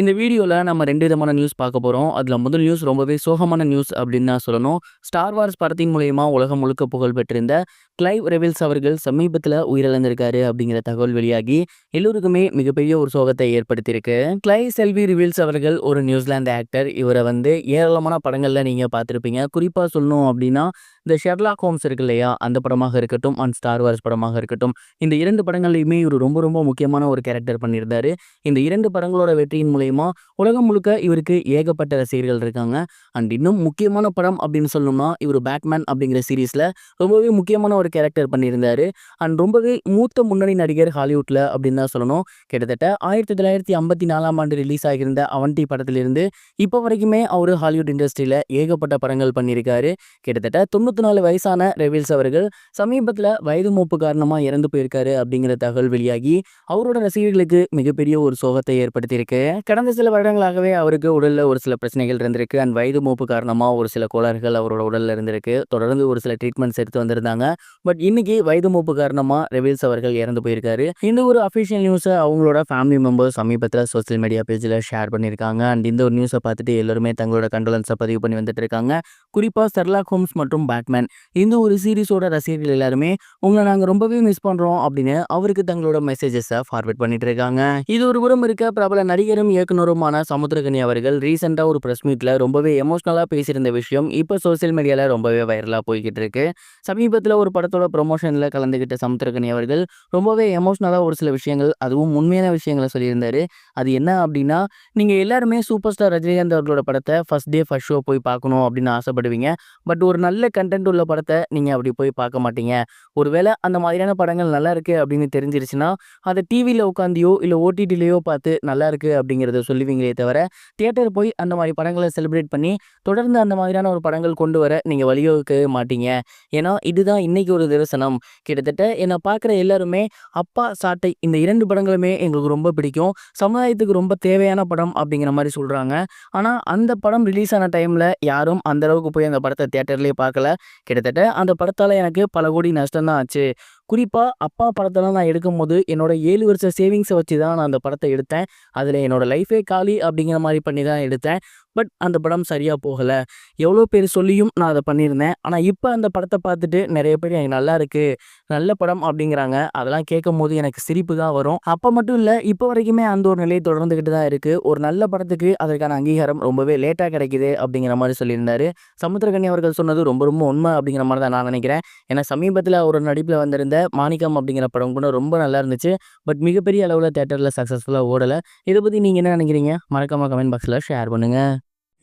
இந்த வீடியோல நம்ம ரெண்டு விதமான நியூஸ் பார்க்க போறோம். அதுல முதல் நியூஸ் ரொம்பவே சோகமான நியூஸ் அப்படின்னு தான் சொல்லணும். ஸ்டார் வார்ஸ் படத்தின் மூலயமா உலகம் முழுக்க புகழ் பெற்றிருந்த கிளைவ் ரெவில்ஸ் அவர்கள் சமீபத்தில் உயிரிழந்திருக்காரு அப்படிங்கிற தகவல் வெளியாகி எல்லோருக்குமே மிகப்பெரிய ஒரு சோகத்தை ஏற்படுத்தியிருக்கு. கிளைவ் செல்வி ரிவில்ஸ் அவர்கள் ஒரு நியூசிலாந்து ஆக்டர். இவரை வந்து ஏராளமான படங்கள்ல நீங்க பார்த்துருப்பீங்க குறிப்பா சொல்லணும் அப்படின்னா, இந்த ஷெர்லாக் ஹோம்ஸ் இருக்கு இல்லையா? அந்த படமாக இருக்கட்டும், அண்ட் ஸ்டார் வார்ஸ் படமாக இருக்கட்டும். இந்த இரண்டு படங்கள்லையுமே இவர் ரொம்ப ரொம்ப முக்கியமான ஒரு கேரக்டர் பண்ணியிருந்தாரு. இந்த இரண்டு படங்களோட வெற்றியின் மூலயமா உலகம் முழுக்க இவருக்கு ஏகப்பட்ட ரசிகர்கள் இருக்காங்க. அண்ட் இன்னும் முக்கியமான படம் அப்படின்னு சொல்லணும்னா, இவர் பேட்மேன் அப்படிங்கிற சீரிஸ்ல ரொம்பவே முக்கியமான ஒரு கேரக்டர் பண்ணியிருந்தாரு. அண்ட் ரொம்பவே மூத்த முன்னணி நடிகர் ஹாலிவுட்ல அப்படின்னு தான் சொல்லணும். கிட்டத்தட்ட 1954ஆம் ஆண்டு ரிலீஸ் ஆகியிருந்த அவன்டி படத்திலிருந்து இப்போ வரைக்குமே அவர் ஹாலிவுட் இண்டஸ்ட்ரியில ஏகப்பட்ட படங்கள் பண்ணியிருக்காரு. கிட்டத்தட்ட 94 வயசான ரெவில்ஸ் அவர்கள் சமீபத்தில் வயது மூப்பு காரணமாக இறந்து போயிருக்காரு அப்படிங்கிற தகவல் வெளியாகி அவரோட ரசிகர்களுக்கு மிகப்பெரிய ஒரு சோகத்தை ஏற்படுத்தியிருக்கு. கடந்த சில வருடங்களாகவே அவருக்கு உடலில் ஒரு சில பிரச்சனைகள் இருந்திருக்கு. அண்ட் வயது மூப்பு காரணமாக ஒரு சில கோளாறுகள் அவரோட உடலில் இருந்திருக்கு. தொடர்ந்து ஒரு சில ட்ரீட்மெண்ட்ஸ் எடுத்து வந்திருந்தாங்க. பட் இன்னைக்கு வயது மூப்பு காரணமாக ரெவில்ஸ் அவர்கள் இறந்து போயிருக்காரு. இந்த ஒரு அஃபிஷியல் நியூஸை அவங்களோட ஃபேமிலி மெம்பர்ஸ் சமீபத்தில் சோசியல் மீடியா பேஜில் ஷேர் பண்ணியிருக்காங்க. அண்ட் இந்த ஒரு நியூஸை பார்த்துட்டு எல்லாருமே தங்களோட கண்டோலன்ஸை பதிவு பண்ணி வந்துட்டு இருக்காங்க. குறிப்பாக செர்லாக் ஹோம்ஸ் மற்றும் பேட்மேன் இந்த ஒரு சீரிஸோட ரசிகர்கள் எல்லாருமே உங்களை நாங்கள் ரொம்பவே மிஸ் பண்ணுறோம் அப்படின்னு அவருக்கு தங்களோட மெசேஜஸை ஃபார்வர்ட் பண்ணிட்டு இருக்காங்க. இது ஒரு புறம் இருக்க பிரபல நடிகரும், இயக்குனருமான சமுத்திரகனி அவர்கள் ரீசெண்டாக ஒரு ப்ரெஸ் மீட்டில் ரொம்பவே எமோஷ்னலாக பேசியிருந்த விஷயம் இப்போ சோசியல் மீடியாவில் ரொம்பவே வைரலாக போய்கிட்டு இருக்கு. சமீபத்தில் ஒரு படத்தோட ப்ரொமோஷனில் கலந்துக்கிட்ட சமுத்திரகனி அவர்கள் ரொம்பவே எமோஷ்னலாக ஒரு சில விஷயங்கள், அதுவும் உண்மையான விஷயங்களை சொல்லியிருந்தாரு. அது என்ன அப்படின்னா, நீங்கள் எல்லாருமே சூப்பர் ஸ்டார் ரஜினிகாந்த் அவர்களோட படத்தை ஃபஸ்ட் டே ஃபஸ்ட் ஷோ போய் பார்க்கணும் அப்படின்னு ஆசைப்படுவீங்க. பட் ஒரு நல்ல கன்டென்ட் உள்ள படத்தை நீங்கள் அப்படி போய் பார்க்க மாட்டீங்க. ஒருவேளை அந்த மாதிரியான படங்கள் நல்லா இருக்கு அப்படின்னு தெரிஞ்சிருச்சுன்னா, அதை டிவியில் உட்காந்தியோ, இல்லை ஓடிடிலேயோ பார்த்து நல்லா இருக்கு அப்படிங்கிறது சொல்லுவீங்களே தவிர, தியேட்டர் போய் அந்த மாதிரி படங்களை செலிப்ரேட் பண்ணி தொடர்ந்து அந்த மாதிரியான ஒரு படங்கள் கொண்டு வர நீங்கள் வழிவகுக்கவே மாட்டீங்க. ஏன்னா, இதுதான் இன்றைக்கி ஒரு தரிசனம் கிட்டத்தட்ட என்னை பார்க்குற எல்லாருமே அப்பா, சாட்டை இந்த இரண்டு படங்களுமே எங்களுக்கு ரொம்ப பிடிக்கும். சமுதாயத்துக்கு ரொம்ப தேவையான படம் அப்படிங்கிற மாதிரி சொல்கிறாங்க ஆனால் அந்த படம் ரிலீஸ் ஆன டைமில் யாரும் அந்தளவுக்கு போய் அந்த படத்தை தேட்டர்லேயே பார்க்கல. கிட்டத்தட்ட அந்த படத்தால் எனக்கு பல கோடி நஷ்டம் தான் ஆச்சு. குறிப்பாக அப்பா படத்தெல்லாம் நான் எடுக்கும்போது என்னோட ஏழு வருஷ சேவிங்ஸை வச்சு தான் நான் அந்த படத்தை எடுத்தேன். அதில் என்னோட லைஃபே காலி அப்படிங்கிற மாதிரி பண்ணி தான் எடுத்தேன். பட் அந்த படம் சரியாக போகலை எவ்வளோ பேர் சொல்லியும் நான் அதை பண்ணியிருந்தேன். ஆனால் இப்போ அந்த படத்தை பார்த்துட்டு நிறைய பேர் எனக்கு நல்லா இருக்குது நல்ல படம் அப்படிங்கிறாங்க. அதெல்லாம் கேட்கும்போது எனக்கு சிரிப்பு தான் வரும். அப்போ மட்டும் இல்லை இப்போ வரைக்குமே அந்த ஒரு நிலை தொடர்ந்துக்கிட்டு தான் இருக்குது ஒரு நல்ல படத்துக்கு அதற்கான அங்கீகாரம் ரொம்பவே லேட்டாக கிடைக்குது அப்படிங்கிற மாதிரி சொல்லியிருந்தாரு. சமுத்திரக்கனி அவர்கள் சொன்னது ரொம்ப ரொம்ப உண்மை அப்படிங்கிற மாதிரி தான் நான் நினைக்கிறேன். ஏன்னா, சமீபத்தில் ஒரு நடிப்பில் வந்திருந்த மாணிக்கம் அப்படிங்கிற படம் கூட ரொம்ப நல்லா இருந்துச்சு. பட் மிகப்பெரிய அளவில் தேட்டரில் சக்ஸஸ்ஃபுல்லாக ஓடலை இதை பற்றி நீங்கள் என்ன நினைக்கிறீங்க? மறக்காமல் கமெண்ட் பாக்ஸில் ஷேர் பண்ணுங்கள்